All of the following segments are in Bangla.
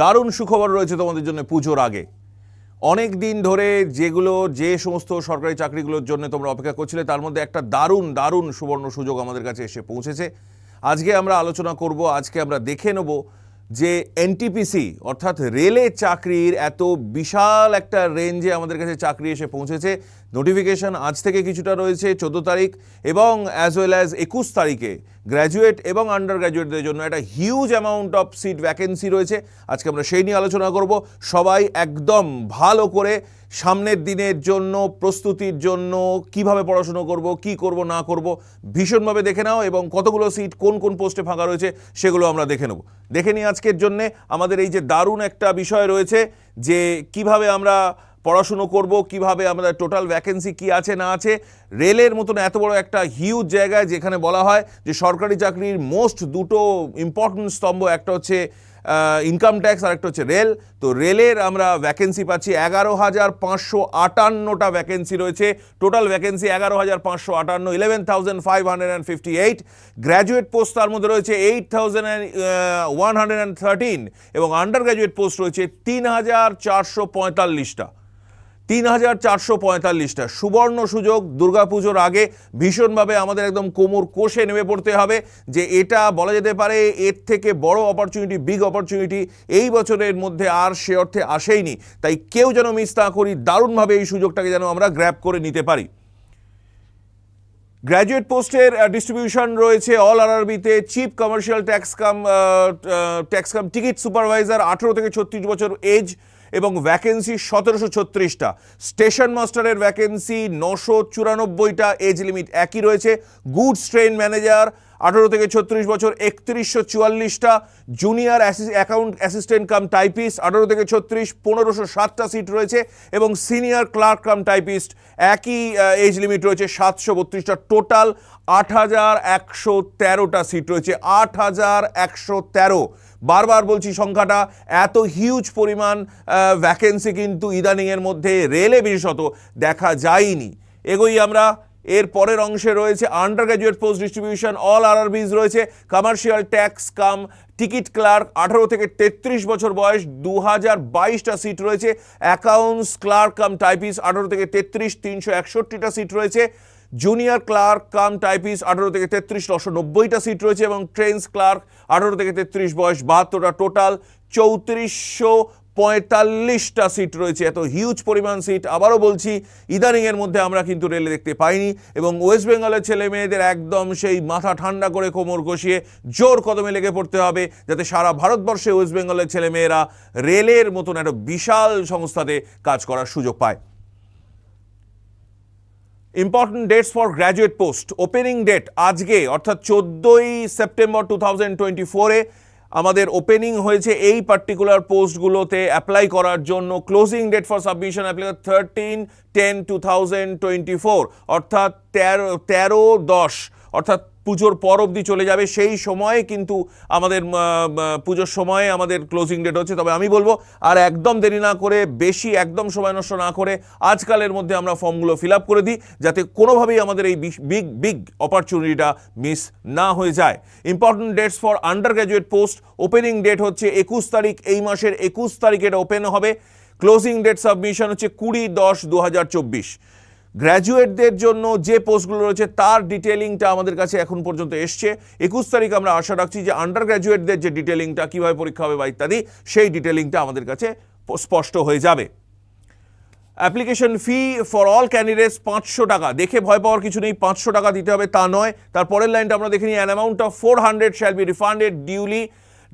দারুণ সুখবর রয়েছে তোমাদের জন্য পুজোর আগে। অনেক দিন ধরে যেগুলো, যে সমস্ত সরকারি চাকরিগুলোর জন্য তোমরা অপেক্ষা করছিলে, তার মধ্যে একটা দারুণ দারুণ সুবর্ণ সুযোগ আমাদের কাছে এসে পৌঁছেছে। আজকে আমরা আলোচনা করব, আজকে আমরা দেখে নেব যে এনটিপিসি অর্থাৎ রেলে চাকরির এত বিশাল একটা রেঞ্জে আমাদের কাছে চাকরি এসে পৌঁছেছে। নোটিফিকেশন আজ থেকে কিছুটা রয়েছে চোদ্দ তারিখ এবং অ্যাজ ওয়েল অ্যাজ একুশ তারিখে গ্র্যাজুয়েট এবং আন্ডার গ্র্যাজুয়েটদের জন্য একটা huge amount of seat vacancy রয়েছে। আজকে আমরা সেই নিয়ে আলোচনা করব। সবাই একদম ভালো করে সামনের দিনের জন্য, প্রস্তুতির জন্য কীভাবে পড়াশুনো করব, কি করব, না করব, ভীষণভাবে দেখে নাও এবং কতগুলো সিট কোন কোন পোস্টে ফাঁকা রয়েছে সেগুলো আমরা দেখে নেব। দেখে নিই আজকের জন্যে আমাদের এই যে দারুণ একটা বিষয় রয়েছে যে কীভাবে আমরা পড়াশুনো করব, কীভাবে আমাদের টোটাল ভ্যাকেন্সি কি আছে না আছে। রেলের মতন এত বড় একটা হিউজ জায়গায় যেখানে বলা হয় যে সরকারি চাকরির মোস্ট দুটো ইম্পর্টেন্ট স্তম্ভ, একটা হচ্ছে ইনকাম ট্যাক্স আর একটা হচ্ছে রেল। তো রেলের আমরা ভ্যাকেন্সি পাচ্ছি এগারো হাজার পাঁচশো আটান্নটা ভ্যাকেন্সি রয়েছে। টোটাল ভ্যাকেন্সি এগারো হাজার পাঁচশো আটান্ন eleven thousand five hundred and fifty eight graduate post তার মধ্যে রয়েছে eight thousand and one hundred and thirteen এবং আন্ডার গ্র্যাজুয়েট পোস্ট রয়েছে তিন হাজার চারশো পঁয়তাল্লিশটা। তিন হাজার চারশো পঁয়তাল্লিশটা। সুবর্ণ সুযোগ, দুর্গাপুজোর আগে ভীষণভাবে আমাদের একদম কোমর কোষে নেমে পড়তে হবে যে এটা বলা যেতে পারে এর থেকে বড় অপরচুনিটি বিগ অপরচুনিটি এই বছরের মধ্যে আর সে অর্থে আসেইনি। তাই কেউ যেন মিস না করি, দারুণভাবে এই সুযোগটাকে যেন আমরা গ্র্যাপ করে নিতে পারি। গ্র্যাজুয়েট পোস্টের ডিস্ট্রিবিউশন রয়েছে all আরআরবিতে chief commercial tax cum tax cum ticket supervisor আঠেরো থেকে ছত্রিশ বছর এজ এবং ভ্যাকেন্সি সতেরোশো ছত্রিশটা। স্টেশন মাস্টারের ভ্যাকেন্সি নশো চুরানব্বইটা এজ লিমিট একই রয়েছে। গুডস ট্রেন ম্যানেজার আঠেরো থেকে ছত্রিশ বছর, একত্রিশশো চুয়াল্লিশটা junior account assistant cum typist আঠেরো থেকে ছত্রিশ, পনেরোশো সাতটা সিট রয়েছে এবং সিনিয়র ক্লার্ক কাম টাইপিস্ট একই এজ লিমিট রয়েছে সাতশো বত্রিশটা। টোটাল আট হাজার একশো তেরোটা সিট রয়েছে। আট হাজার একশো তেরো। বারবার বলছি সংখ্যাটা, এত হিউজ পরিমাণ ভ্যাকেন্সি কিন্তু ইদানিংয়ের মধ্যে রেলে বিশেষত দেখা যায়নি। এগোই আমরা এর পরের অংশে রয়েছে under graduate post distribution all RRBs রয়েছে commercial tax cum ticket clerk আঠারো থেকে তেত্রিশ বছর বয়স দু হাজার বাইশটা সিট রয়েছে অ্যাকাউন্টস ক্লার্ক কাম টাইপিস আঠারো থেকে তেত্রিশ, তিনশো একষট্টিটা সিট রয়েছে জুনিয়র ক্লার্ক কাম টাইপিস আঠারো থেকে তেত্রিশ, নশো নব্বইটা সিট রয়েছে এবং ট্রেন্স ক্লার্ক আঠারো থেকে তেত্রিশ বয়স, বাহাত্তরটা টোটাল চৌত্রিশশো পঁয়তাল্লিশটা সিট রয়েছে, এত হিউজ পরিমাণ সিট আবারও বলছি, ইদানিংয়ের মধ্যে আমরা কিন্তু রেলে দেখতে পাইনি এবং ওয়েস্ট বেঙ্গলের ছেলে মেয়েদের একদম সেই মাথা ঠান্ডা করে কোমর কষিয়ে জোর কদমে লেগে পড়তে হবে, যাতে সারা ভারতবর্ষে ওয়েস্ট বেঙ্গলের ছেলেমেয়েরা রেলের মতন একটা বিশাল সংস্থাতে কাজ করার সুযোগ পায়। Important dates for graduate post opening date আজকে, অর্থাৎ চোদ্দোই সেপ্টেম্বর টু থাউজেন্ড টোয়েন্টি ফোরে আমাদের ওপেনিং হয়েছে এই পার্টিকুলার পোস্টগুলোতে অ্যাপ্লাই করার জন্য। Closing date for submission apply thirteen ten two thousand twenty four অর্থাৎ তেরো তেরো দশ, অর্থাৎ পুজোর পর অবধি চলে যাবে, সেই সময়ে কিন্তু আমাদের পুজোর সময়ে আমাদের ক্লোজিং ডেট হচ্ছে। তবে আমি বলব, আর একদম দেরি না করে, বেশি একদম সময় নষ্ট না করে, আজকালের মধ্যে আমরা ফর্মগুলো ফিল আপ করে দিই, যাতে কোনোভাবেই আমাদের এই বিগ বিগ অপরচুনিটিটা মিস না হয়ে যায়। Important dates for under graduate post opening date হচ্ছে একুশ তারিখ, এই মাসের একুশ তারিখ এটা ওপেন হবে। ক্লোজিং ডেট সাবমিশন হচ্ছে কুড়ি দশ দু হাজার চব্বিশ। গ্র্যাজুয়েটদের জন্য যে পোস্টগুলো রয়েছে, তার ডিটেলিংটা আমাদের কাছে এখন পর্যন্ত এসছে। একুশ তারিখ আমরা আশা রাখছি যে আন্ডার গ্র্যাজুয়েটদের যে ডিটেলিংটা কীভাবে পরীক্ষা হবে বা ইত্যাদি, সেই ডিটেলিংটা আমাদের কাছে স্পষ্ট হয়ে যাবে। Application fee for all candidates পাঁচশো টাকা। দেখে ভয় পাওয়ার কিছু নেই, পাঁচশো টাকা দিতে হবে, তা নয়। তার পরের লাইনটা আমরা দেখে নিই। An amount of four hundred shall be refunded duly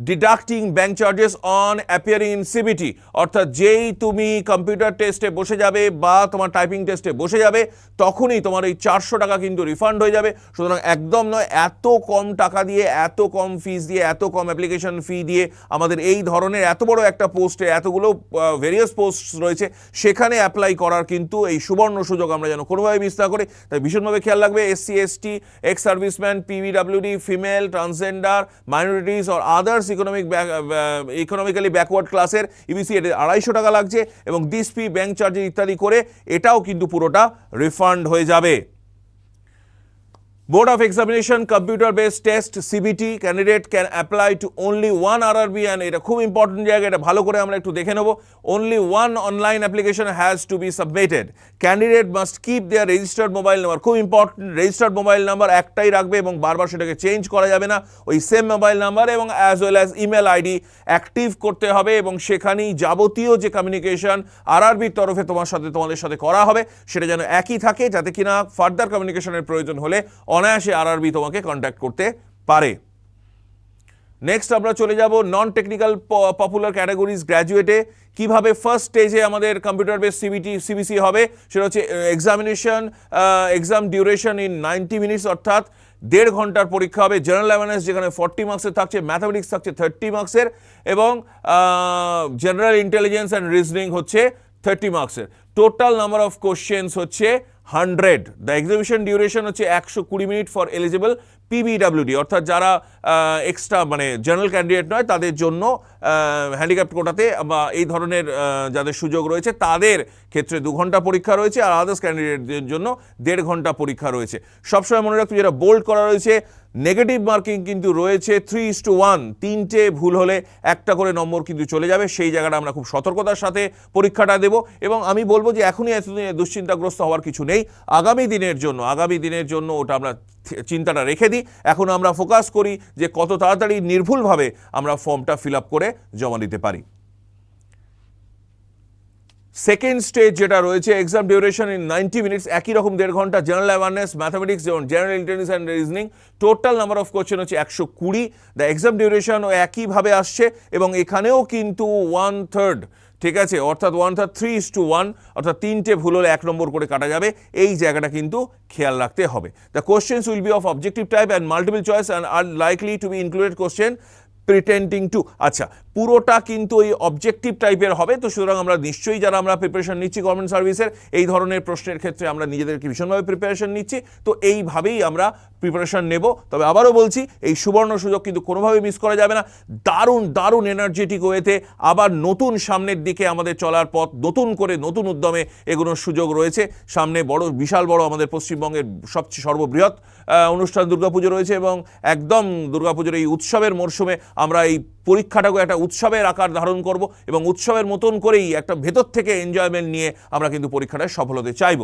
deducting bank charges on appearing in CBT অর্থাৎ যেই তুমি কম্পিউটার টেস্টে বসে যাবে বা তোমার টাইপিং টেস্টে বসে যাবে, তখনই তোমার এই চারশো টাকা কিন্তু রিফান্ড হয়ে যাবে। সুতরাং একদম নয়, এত কম টাকা দিয়ে, এত কম ফিস দিয়ে, এত কম অ্যাপ্লিকেশন ফি দিয়ে আমাদের এই ধরনের এত বড় একটা পোস্টে এতগুলো ভেরিয়াস পোস্ট রয়েছে, সেখানে অ্যাপ্লাই করার কিন্তু এই সুবর্ণ সুযোগ আমরা যেন কোনোভাবে মিস না করি। তাই ভীষণভাবে খেয়াল রাখবে SC ST ex serviceman PVWD female transgender minorities or others economic economically backward ক্লাসের ইবিসি এটা আড়াইশো টাকা লাগছে এবং ডিসপি ফি ব্যাঙ্ক চার্জেস ইত্যাদি করে এটাও কিন্তু পুরোটা রিফান্ড হয়ে যাবে। Board of Examination Computer Based Test CBT candidate can apply to only one RRB and এটা খুব ইম্পর্টেন্ট জায়গা, এটা ভালো করে আমরা একটু দেখে নেব। Only one online application has to be submitted candidate must keep their registered mobile number খুব ইম্পর্টেন্ট রেজিস্টার্ড মোবাইল নাম্বার একটাই রাখবে এবং বারবার সেটাকে চেঞ্জ করা যাবে না। ওই সেম মোবাইল নাম্বার এবং as well as email ID active করতে হবে এবং সেখানেই যাবতীয় যে কমিউনিকেশন আরআরবির তরফে তোমার সাথে তোমাদের সাথে করা হবে, সেটা যেন একই থাকে যাতে কিনা ফার্দার কমিউনিকেশনের প্রয়োজন হলে অনায়াসে আরআরবি তোমাকে কন্ট্যাক্ট করতে পারে। নেক্সট আমরা চলে যাব নন টেকনিক্যাল পপুলার ক্যাটাগরিজ গ্র্যাজুয়েটে কীভাবে ফার্স্ট স্টেজে আমাদের কম্পিউটার বেস সিবিটি সিবিসি হবে, সেটা হচ্ছে examination exam duration in ninety minutes অর্থাৎ দেড় ঘণ্টার পরীক্ষা হবে। জেনারেল অ্যাওয়ারনেস যেখানে ফর্টি মার্কসের থাকছে ম্যাথামেটিক্স থাকছে থার্টি মার্কসের এবং জেনারেল ইন্টেলিজেন্স অ্যান্ড রিজনিং হচ্ছে থার্টি মার্কসের টোটাল নাম্বার অফ কোশ্চেন্স হচ্ছে হান্ড্রেড। দ্য এক্সিবিশন ডিউরেশন হচ্ছে একশো কুড়ি মিনিট ফর এলিজিবল পিবিডাব্লিউডি অর্থাৎ যারা এক্সট্রা মানে জেনারেল ক্যান্ডিডেট নয়, তাদের জন্য হ্যান্ডিক্যাপ্ট কোটাতে বা এই ধরনের যাদের সুযোগ রয়েছে, তাদের ক্ষেত্রে দু ঘণ্টা পরীক্ষা রয়েছে আর আদার্স ক্যান্ডিডেটদের জন্য দেড় ঘণ্টা পরীক্ষা রয়েছে। সবসময় মনে রাখতে যেটা বোল্ড করা রয়েছে নেগেটিভ মার্কিং কিন্তু রয়েছে থ্রি ইস টু ওয়ান তিনটে ভুল হলে একটা করে নম্বর কিন্তু চলে যাবে। সেই জায়গাটা আমরা খুব সতর্কতার সাথে পরীক্ষাটা দেব এবং আমি বলব যে এখনই এতদিনে দুশ্চিন্তাগ্রস্ত হওয়ার কিছু নেই। আগামী দিনের জন্য, আগামী দিনের জন্য ওটা আমরা চিন্তাটা রেখে দিই। এখন আমরা ফোকাস করি যে কত তাড়াতাড়ি নির্ভুলভাবে আমরা ফর্মটা ফিল আপ করে জমা দিতে পারি। সেকেন্ড স্টেজ যেটা রয়েছে exam duration in ninety minutes একই রকম দেড় ঘণ্টা জেনারেল অ্যাওয়ারনেস ম্যাথামেটিক্স যেমন general intelligence and reasoning total number of question হচ্ছে একশো কুড়ি। দ্য এক্সাম ডিউরেশন ও একইভাবে আসছে এবং এখানেও কিন্তু ওয়ান থার্ড ঠিক আছে? অর্থাৎ one third three is two one অর্থাৎ তিনটে ভুল হলে এক নম্বর করে কাটা যাবে। এই জায়গাটা কিন্তু খেয়াল রাখতে হবে। The questions will be of objective type and multiple choice and are likely to be included question pretending to আচ্ছা পুরোটা কিন্তু ওই অবজেক্টিভ টাইপের হবে। তো সুতরাং আমরা নিশ্চয়ই যারা আমরা প্রিপারেশন নিচ্ছি গভর্নমেন্ট সার্ভিসের এই ধরনের প্রশ্নের ক্ষেত্রে আমরা নিজেদেরকে ভীষণভাবে প্রিপারেশন নিচ্ছি। তো এইভাবেই আমরা প্রিপারেশন নেব। তবে আবারও বলছি, এই সুবর্ণ সুযোগ কিন্তু কোনোভাবে মিস করা যাবে না। দারুণ দারুণ এনার্জেটিক ওয়েতে আবার নতুন সামনের দিকে আমাদের চলার পথ, নতুন করে নতুন উদ্যমে এগোনোর সুযোগ রয়েছে। সামনে বড়, বিশাল বড় আমাদের পশ্চিমবঙ্গের সবচেয়ে সর্ববৃহৎ অনুষ্ঠান দুর্গাপুজো রয়েছে এবং একদম দুর্গাপুজোর এই উৎসবের মরশুমে আমরা এই পরীক্ষাটাকে একটা উৎসবের আকার ধারণ করব এবং উৎসবের মতন করেই একটা ভেতর থেকে এনজয়মেন্ট নিয়ে আমরা কিন্তু পরীক্ষাটায় সফল হতে চাইব।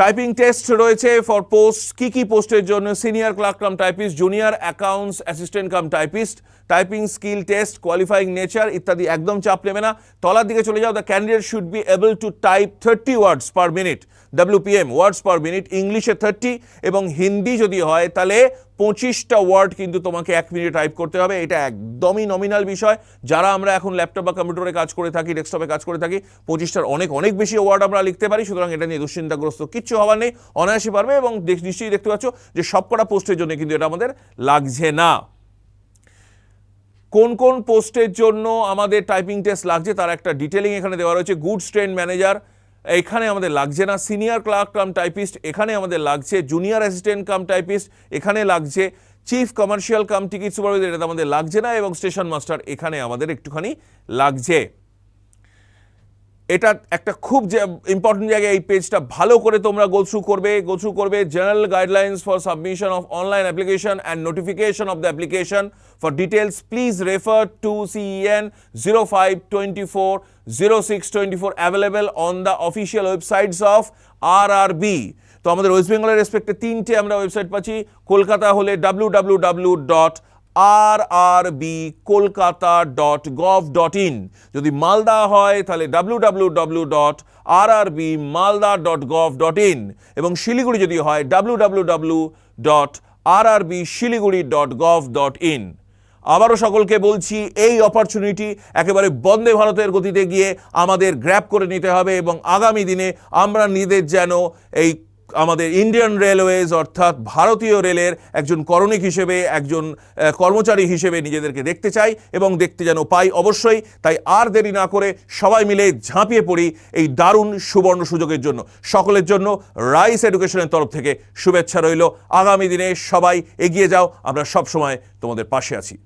টাইপিং টেস্ট রয়েছে ফর পোস্ট কি কি পোস্টের জন্য? Senior clerk cum typist junior accounts assistant cum typist typing skill test qualifying nature ইত্যাদি একদম চাপ নেবে না। তলার দিকে চলে যাও the candidate should be able to type thirty words per minute WPM words per minute ইংলিশে থার্টি এবং হিন্দি যদি হয়, তাহলে পঁচিশটা ওয়ার্ড কিন্তু তোমাকে এক মিনিটে টাইপ করতে হবে। এটা একদমই নমিনাল বিষয়। যারা আমরা এখন ল্যাপটপ বা কম্পিউটারে কাজ করে থাকি ডেস্কটপে কাজ করে থাকি, পঁচিশটার অনেক অনেক বেশি ওয়ার্ড আমরা লিখতে পারি। সুতরাং এটা নিয়ে দুশ্চিন্তাগ্রস্ত কিচ্ছু হওয়ার নেই। অনায়াসে পারবে এবং নিশ্চয়ই দেখতে পাচ্ছ যে সবকটা পোস্টের জন্য কিন্তু এটা আমাদের লাগছে না। কোন কোন পোস্টের জন্য আমাদের টাইপিং টেস্ট লাগছে, তার একটা ডিটেলিং এখানে দেওয়া রয়েছে। গুডস ট্রেন ম্যানেজার এখানে আমাদের লাগছে না। সিনিয়র ক্লার্ক কাম টাইপিস্ট, এখানে আমাদের লাগছে জুনিয়র অ্যাসিস্ট্যান্ট কাম টাইপিস্ট, এখানে লাগছে chief commercial cum ticket supervisor, এটা আমাদের লাগছে না এবং স্টেশন মাস্টার এখানে আমাদের একটুখানি লাগছে। এটা একটা খুব ইম্পর্টেন্ট জায়গায় এই পেজটা ভালো করে তোমরা গো থ্রু করবে গো থ্রু করবে। General guidelines for submission of online application and notification of the application for details please refer to CN zero five twenty four zero six twenty four available on the official websites of R R B তো আমাদের ওয়েস্ট বেঙ্গলের রেসপেক্টে তিনটে আমরা ওয়েবসাইট পাচ্ছি। কলকাতা হলে W W W dot R R B Kolkata dot gov dot in যদি মালদা হয়, তাহলে W W W dot R R B Malda dot gov dot in এবং শিলিগুড়ি যদি হয় W W W dot R R B Siliguri dot gov dot in আবারও সকলকে বলছি, এই অপরচুনিটি একেবারে বন্দে ভারতের গতিতে গিয়ে আমাদের গ্র্যাপ করে নিতে হবে এবং আগামী দিনে আমরা নিজেদের যেন এই আমাদের ইন্ডিয়ান রেলওয়েজ অর্থাৎ ভারতীয় রেলের একজন করণিক হিসেবে, একজন কর্মচারী হিসেবে নিজেদেরকে দেখতে চাই এবং দেখতে যেন পাই অবশ্যই। তাই আর দেরি না করে সবাই মিলে ঝাঁপিয়ে পড়ি এই দারুণ সুবর্ণ সুযোগের জন্য। সকলের জন্য রাইস এডুকেশনের তরফ থেকে শুভেচ্ছা রইল। আগামী দিনে সবাই এগিয়ে যাও। আমরা সব সময় তোমাদের পাশে আছি।